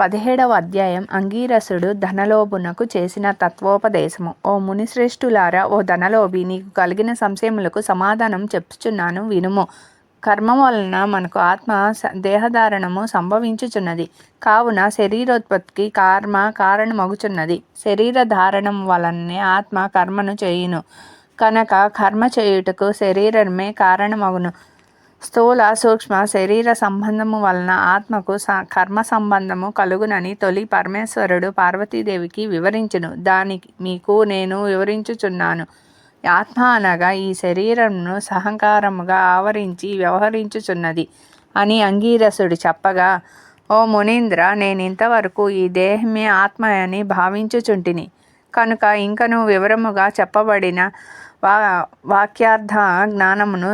పదిహేడవ అధ్యాయం అంగీరసుడు ధనలోభునకు చేసిన తత్వోపదేశము. ఓ మునిశ్రేష్ఠులారా ఓ ధనలోభి నీకు కలిగిన సంశయములకు సమాధానం చెప్పుచున్నాను వినుము. కర్మ వలన మనకు ఆత్మ దేహధారణము సంభవించుచున్నది. కావున శరీరోత్పత్తికి కర్మ కారణమగుచున్నది. శరీర ధారణం వలనే ఆత్మ కర్మను చేయును. కనుక కర్మ చేయుటకు శరీరమే కారణమగును. స్థూల సూక్ష్మ శరీర సంబంధము వలన ఆత్మకు స- కర్మ సంబంధము కలుగునని తొలి పరమేశ్వరుడు పార్వతీదేవికి వివరించును. దానికి మీకు నేను వివరించుచున్నాను. ఆత్మ అనగా ఈ శరీరమును సహంకారముగా ఆవరించి వ్యవహరించుచున్నది అని అంగీరసుడు చెప్పగా ఓ మునీంద్ర నేను ఇంతవరకు ఈ దేహమే ఆత్మ అని భావించుచుంటిని. కనుక ఇంకను వివరముగా చెప్పబడిన వా వాక్యార్థ జ్ఞానమును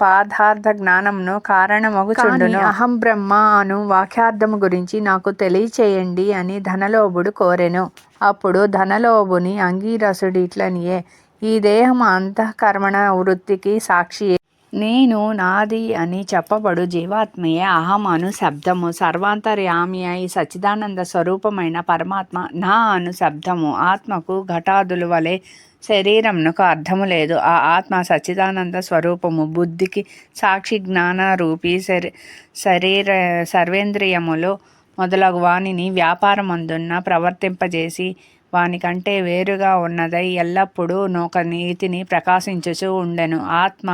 పాదార్థ జ్ఞానమును కారణమగుచుండును. అహం బ్రహ్మ అను వాక్యార్థము గురించి నాకు తెలియచేయండి అని ధనలోభుడు కోరెను. అప్పుడు ధనలోభుని అంగీరసుడు ఇట్లనియే ఈ దేహం అంతఃకర్మణ వృత్తికి సాక్షి నేను నాది అని చెప్పబడు జీవాత్మయే అహం అను శబ్దము సర్వాంతర్యామి అయి సచ్చిదానంద స్వరూపమైన పరమాత్మ నా అను శబ్దము. ఆత్మకు ఘటాదులు వలె శరీరంకు అర్థము లేదు. ఆ ఆత్మ సచ్చిదానంద స్వరూపము. బుద్ధికి సాక్షి జ్ఞాన రూపి శరీ శరీర సర్వేంద్రియములు మొదలగు వానిని వ్యాపారమందున్న ప్రవర్తింపజేసి వానికంటే వేరుగా ఉన్నదై ఎల్లప్పుడూ నొక నీతిని ప్రకాశించుచూ ఉండెను. ఆత్మ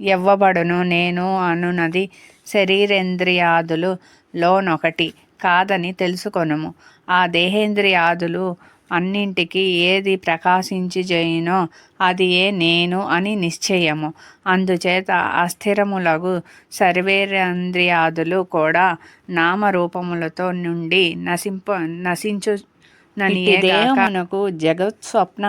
ఎవ్వబడును నేను అనునది శరీరేంద్రియాదులు లోనొకటి కాదని తెలుసుకొనుము. ఆ దేహేంద్రియాదులు అన్నింటికి ఏది ప్రకాశించి చేయునో అది ఏ నేను అని నిశ్చయము. అందుచేత అస్థిరములగు సర్వేంద్రియాదులు కూడా నామరూపములతో నుండి నశింప నశించు దేహమునకు జగత్ స్వప్న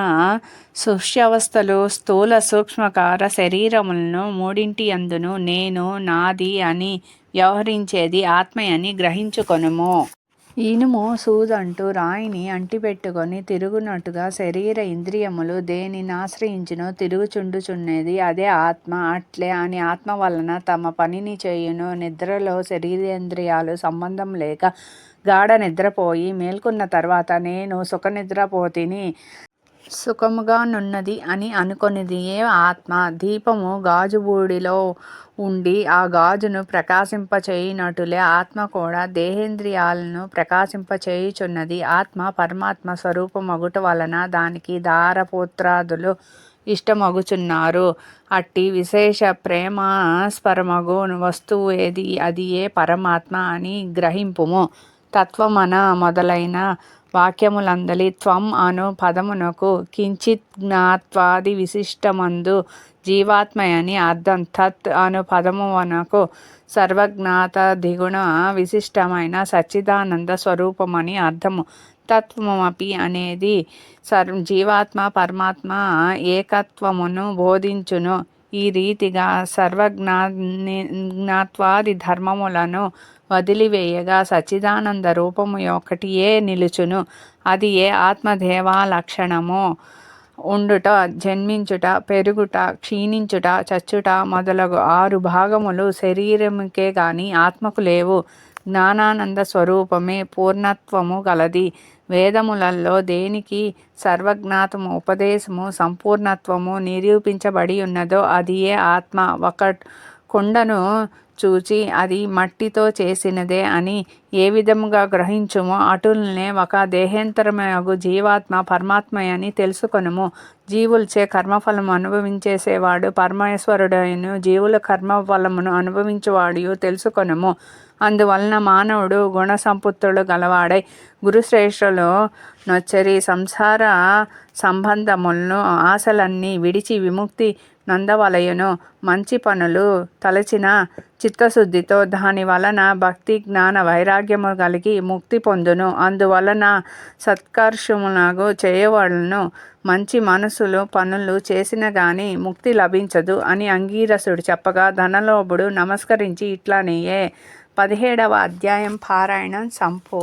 సుష్యవస్థలు స్థూల సూక్ష్మకార శరీరములను మూడింటి అందును నేను నాది అని వ్యవహరించేది ఆత్మ అని గ్రహించుకొనుము. ఇనుము సూదంటూ రాయిని అంటిపెట్టుకొని తిరుగునట్టుగా శరీర ఇంద్రియములు దేనిని ఆశ్రయించునో తిరుగుచుండుచున్నది అదే ఆత్మ. అట్లే అని ఆత్మ వలన తమ పనిని చేయును. నిద్రలో శరీరేంద్రియాలు సంబంధం లేక గాఢ నిద్రపోయి మేల్కొన్న తర్వాత నేను సుఖనిద్రపోతిని సుఖముగానున్నది అని అనుకొనిది. ఏ ఆత్మ దీపము గాజుబూడిలో ఉండి ఆ గాజును ప్రకాశింపచేయునటులే ఆత్మ కూడా దేహేంద్రియాలను ప్రకాశింపచేయుచున్నది. ఆత్మ పరమాత్మ స్వరూపమగుట వలన దానికి దారపుత్రాదులు ఇష్టమగుచున్నారు. అట్టి విశేష ప్రేమాస్పరమగు వస్తువు ఏది అది ఏ పరమాత్మ అని గ్రహింపుము. తత్వమన మొదలైన వాక్యములందలి త్వం అను పదమునకు కించిత్ జ్ఞాత్వాది విశిష్టమందు జీవాత్మయని అర్థం. తత్ అను పదమునకు సర్వజ్ఞాత దిగుణ విశిష్టమైన సచ్చిదానంద స్వరూపమని అర్థము. తత్వమపి అనేది సర్ జీవాత్మ పరమాత్మ ఏకత్వమును బోధించును. ఈ రీతిగా సర్వజ్ఞా జ్ఞాత్వాది ధర్మములను వదిలివేయగా సచ్చిదానంద రూపము ఒకటియే నిలుచును? అది ఏ ఆత్మదేవా లక్షణము ఉండుట జన్మించుట పెరుగుట క్షీణించుట చచ్చుట మొదలగు ఆరు భాగములు శరీరముకే గాని ఆత్మకు లేవు. జ్ఞానానంద స్వరూపమే పూర్ణత్వము గలది. వేదములలో దేనికి సర్వజ్ఞాతము ఉపదేశము సంపూర్ణత్వము నిరూపించబడి ఉన్నదో అది ఏ ఆత్మ. ఒక కుండను చూచి అది మట్టితో చేసినదే అని ఏ విధముగా గ్రహించుమో అటులనే ఒక దేహేంతరమగు జీవాత్మ పరమాత్మయని తెలుసుకొనుము. జీవులచే కర్మఫలము అనుభవించేసేవాడు పరమేశ్వరుడైన జీవుల కర్మఫలమును అనుభవించువాడు తెలుసుకొనుము. అందువలన మానవుడు గుణ సంపత్తులు గలవాడై గురుశ్రేష్ఠులు నొచ్చరి సంసార సంబంధములను ఆశలన్నీ విడిచి విముక్తి నందవలయును మంచి పనులు తలచిన చిత్తశుద్ధితో దాని వలన భక్తి జ్ఞాన వైరాగ్యము కలిగి ముక్తి పొందును. అందువలన సత్కర్షమునగు చేయవలను మంచి మనసులు పనులు చేసిన గాని ముక్తి లభించదు అని అంగీరసుడు చెప్పగా ధనలోభుడు నమస్కరించి ఇట్లానేయే పదిహేడవ అధ్యాయం పారాయణం సంపూ